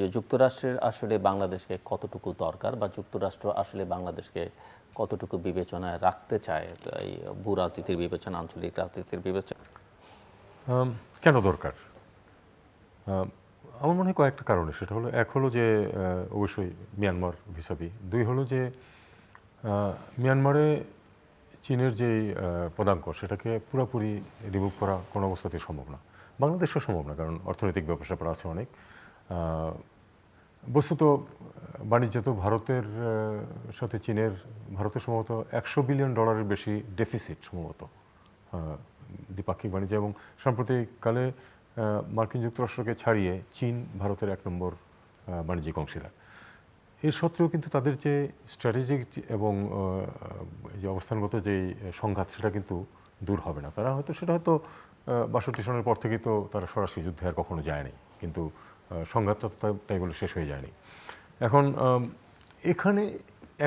যে যুক্তরাষ্ট্রের আসলে বাংলাদেশকে কতটুকু দরকার বা যুক্তরাষ্ট্র আসলে বাংলাদেশকে কতটুকু বিবেচনায় রাখতে চায় এই ভূ রাজনীতির বিবেচনা, আঞ্চলিক রাজনীতির বিবেচনা? কেন দরকার? আমার মনে হয় কয়েকটা কারণে। সেটা হলো, এক হলো যে অবশ্যই মিয়ানমার ভিসাবি। দুই হলো যে মিয়ানমারে চীনের যে পদাঙ্ক, সেটাকে পুরোপুরি রিমুভ করা কোনো অবস্থাতেই সম্ভব না। বাংলাদেশও সম্ভব না, কারণ অর্থনৈতিক স্যাপার আছে অনেক। বস্তুত বাণিজ্য তো ভারতের সাথে চীনের ভারতের সম্ভবত একশো বিলিয়ন ডলারের বেশি ডেফিসিট সম্ভবত দ্বিপাক্ষিক বাণিজ্য এবং সাম্প্রতিককালে মার্কিন যুক্তরাষ্ট্রকে ছাড়িয়ে চীন ভারতের এক নম্বর বাণিজ্যিক অংশীদার। এর সত্ত্বেও কিন্তু তাদের যে স্ট্র্যাটেজিক এবং যে অবস্থানগত যে সংঘাত, সেটা কিন্তু দূর হবে না। তারা হয়তো, সেটা হয়তো বাষট্টি সনের পর থেকেই তো তারা সরাসরি যুদ্ধে আর কখনো যায়নি কিন্তু সংঘাতটা বলে শেষ হয়ে যায়নি। এখন এখানে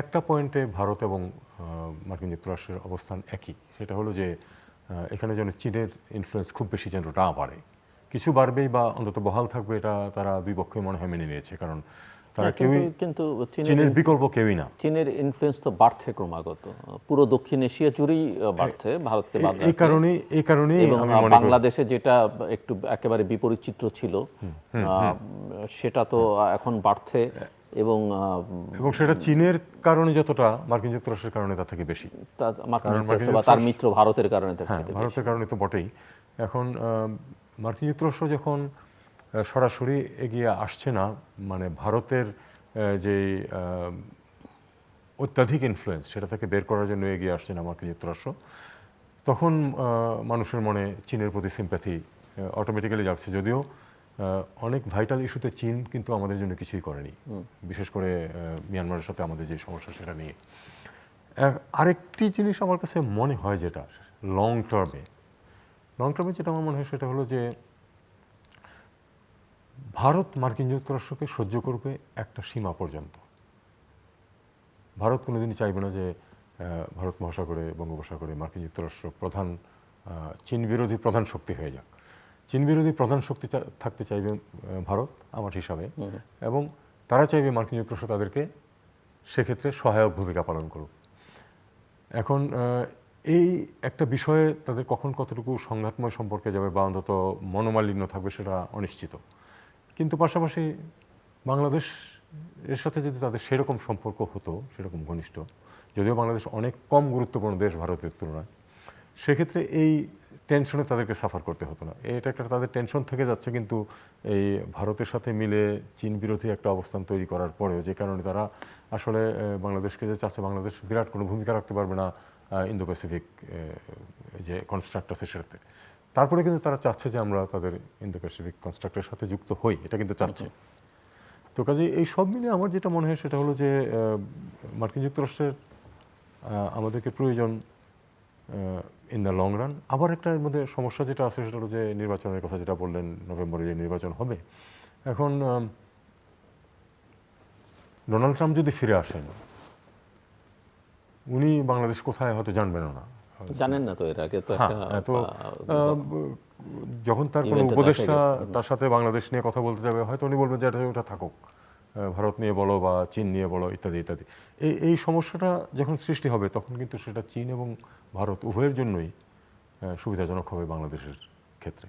একটা পয়েন্টে ভারত এবং মার্কিন যুক্তরাষ্ট্রের অবস্থান একই। সেটা হলো যে এখানে যেন চীনের ইনফ্লুয়েন্স খুব বেশি যেন না বাড়ে। কিছু বাড়বেই বা অন্তত বহাল থাকবে এটা তারা দুই পক্ষই মনে হয় মেনে নিয়েছে। কারণ তারা কেউই কিন্তু- চীনের বিকল্প কেউই না। চীনের ইনফ্লুয়েন্স তো বাড়ছে ক্রমাগত। পুরো দক্ষিণ এশিয়া জুড়েই বাড়ছে ভারতকে বাদ এই। কারণেই এই কারণেই এবং আমি আহ, মনে করি বাংলাদেশে যেটা একটু একেবারে বিপরীত চিত্র ছিল সেটা তো এখন বাড়ছে এবং এবং সেটা চীনের কারণে যতটা মার্কিন যুক্তরাষ্ট্রের কারণে তার থেকে বেশি। কারণ তার মিত্র ভারতের কারণে হ্যাঁ। ভারতের কারণে তো বটেই। এখন মার্কিন যুক্তরাষ্ট্র যখন সরাসরি এগিয়ে আসছে না। মানে ভারতের যে অত্যাধিক ইনফ্লুয়েন্স সেটা থেকে বের করার জন্য এগিয়ে আসছে না মার্কিন যুক্তরাষ্ট্র। তখন মানুষের মনে চীনের প্রতি সিম্প্যাথি অটোমেটিক্যালি যাচ্ছে যদিও অনেক ভাইটাল ইস্যুতে চীন কিন্তু আমাদের জন্য কিছুই করেনি। বিশেষ করে মিয়ানমারের সাথে আমাদের যে সমস্যা সেটা নিয়ে। আরেকটি জিনিস আমার কাছে মনে হয় যেটা লং টার্মে লং টার্মে যেটা আমার মনে হয় সেটা হলো যে ভারত মার্কিন যুক্তরাষ্ট্রকে সহ্য করবে একটা সীমা পর্যন্ত। ভারত কোনোদিনই চাইবে না যে ভারত মহাসাগরে বঙ্গোপসাগরে মার্কিন যুক্তরাষ্ট্র প্রধান চীন বিরোধী প্রধান শক্তি হয়ে যাক। চীন বিরোধী প্রধান শক্তি থাকতে চাইবে ভারত আমার হিসাবে। এবং তারা চাইবে মার্কিন যুক্তরাষ্ট্র তাদেরকে সেক্ষেত্রে সহায়ক ভূমিকা পালন করুক। এখন এই একটা বিষয়ে তাদের কখন কতটুকু সংঘাতময় সম্পর্কে যাবে বা অন্তত মনোমালিন্য থাকবে সেটা অনিশ্চিত। কিন্তু পাশাপাশি বাংলাদেশ এর সাথে যদি তাদের সেরকম সম্পর্ক হতো, সেরকম ঘনিষ্ঠ, যদিও বাংলাদেশ অনেক কম গুরুত্বপূর্ণ দেশ ভারতের তুলনায়, সেক্ষেত্রে এই টেনশনে তাদেরকে সাফার করতে হতো না। এটা একটা তাদের টেনশন থেকে যাচ্ছে, কিন্তু এই ভারতের সাথে মিলে চীন বিরোধী একটা অবস্থান তৈরি করার পরেও যে কারণে তারা আসলে বাংলাদেশকে যে চাচ্ছে, বাংলাদেশ বিরাট কোনো ভূমিকা রাখতে পারবে না ইন্দো প্যাসিফিক যে কনস্ট্রাক্ট আছে সেটাতে তারপরে কিন্তু তারা চাচ্ছে যে আমরা তাদের ইন্দো প্যাসিফিক কনস্ট্রাক্টের সাথে যুক্ত হই এটা কিন্তু চাচ্ছে। তো কাজে এই সব মিলিয়ে আমার যেটা মনে হয় সেটা হলো যে মার্কিন যুক্তরাষ্ট্রের আমাদেরকে প্রয়োজন ইন দ্য লং রান আবার একটা এর মধ্যে সমস্যা যেটা আছে সেটা হলো যে নির্বাচনের কথা যেটা বললেন নভেম্বরে যে নির্বাচন হবে। এখন ডোনাল্ড ট্রাম্প যদি ফিরে আসেন উনি বাংলাদেশ কোথায় হয়তো জানবেন না। জানেন না তো এর আগে তো হ্যাঁ, একটা হ্যাঁ, তো যখন তার কোনো উপদেষ্টা তার সাথে বাংলাদেশ নিয়ে কথা বলতে যাবে হয়তো উনি বলবেন যে এটা ওটা থাকুক ভারত নিয়ে বলো বা চীন নিয়ে বলো ইত্যাদি ইত্যাদি। এই এই সমস্যাটা যখন সৃষ্টি হবে তখন কিন্তু সেটা চীন এবং ভারত উভয়ের জন্যই সুবিধাজনক হবে বাংলাদেশের ক্ষেত্রে।